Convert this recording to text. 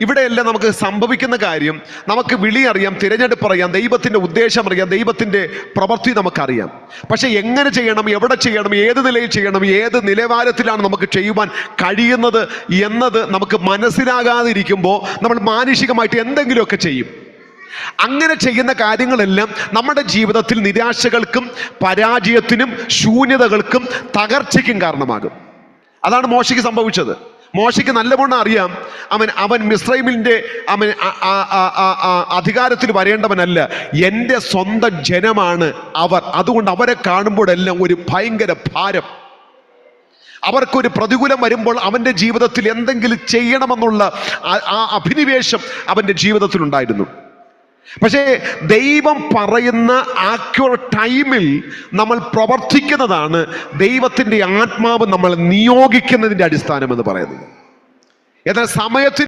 ഇവിടെയെല്ലാം നമുക്ക് സംഭവിക്കുന്ന കാര്യം നമുക്ക് വിളി അറിയാം തിരഞ്ഞെടുപ്പ് അറിയാം ദൈവത്തിന്റെ ഉദ്ദേശം അറിയാം ദൈവത്തിന്റെ പ്രവൃത്തി നമുക്കറിയാം. പക്ഷെ എങ്ങനെ ചെയ്യണം എവിടെ ചെയ്യണം ഏത് നിലയിൽ ചെയ്യണം ഏത് നിലവാരത്തിലാണ് നമുക്ക് ചെയ്യുവാൻ കഴിയുന്നത് എന്നത് നമുക്ക് മനസ്സിലാകാതിരിക്കുമ്പോൾ നമ്മൾ മാനുഷികമായിട്ട് എന്തെങ്കിലുമൊക്കെ ചെയ്യും. അങ്ങനെ ചെയ്യുന്ന കാര്യങ്ങളെല്ലാം നമ്മുടെ ജീവിതത്തിൽ നിരാശകൾക്കും പരാജയത്തിനും ശൂന്യതകൾക്കും തകർച്ചയ്ക്കും കാരണമാകും. അതാണ് മോശയ്ക്ക് സംഭവിച്ചത്. മോശയ്ക്ക് നല്ലവണ്ണം അറിയാം. അവൻ അവൻ മിസ്രൈമിന്റെ അവൻ അധികാരത്തിൽ വരേണ്ടവനല്ല. എന്റെ സ്വന്തം ജനമാണ് അവർ. അതുകൊണ്ട് അവരെ കാണുമ്പോഴെല്ലാം ഒരു ഭയങ്കര ഭാരം. അവർക്കൊരു പ്രതികൂലം വരുമ്പോൾ അവന്റെ ജീവിതത്തിൽ എന്തെങ്കിലും ചെയ്യണമെന്നുള്ള ആ- അഭിനിവേശം അവന്റെ ജീവിതത്തിൽ ഉണ്ടായിരുന്നു പക്ഷേ ദൈവം പറയുന്ന ആക്യുറേറ്റ് ടൈമിൽ നമ്മൾ പ്രവർത്തിക്കുന്നതാണ് ദൈവത്തിന്റെ ആത്മാവ് നമ്മൾ നിയോഗിക്കുന്നതിന്റെ അടിസ്ഥാനം എന്ന് പറയുന്നത്. എന്നാൽ സമയത്തിന്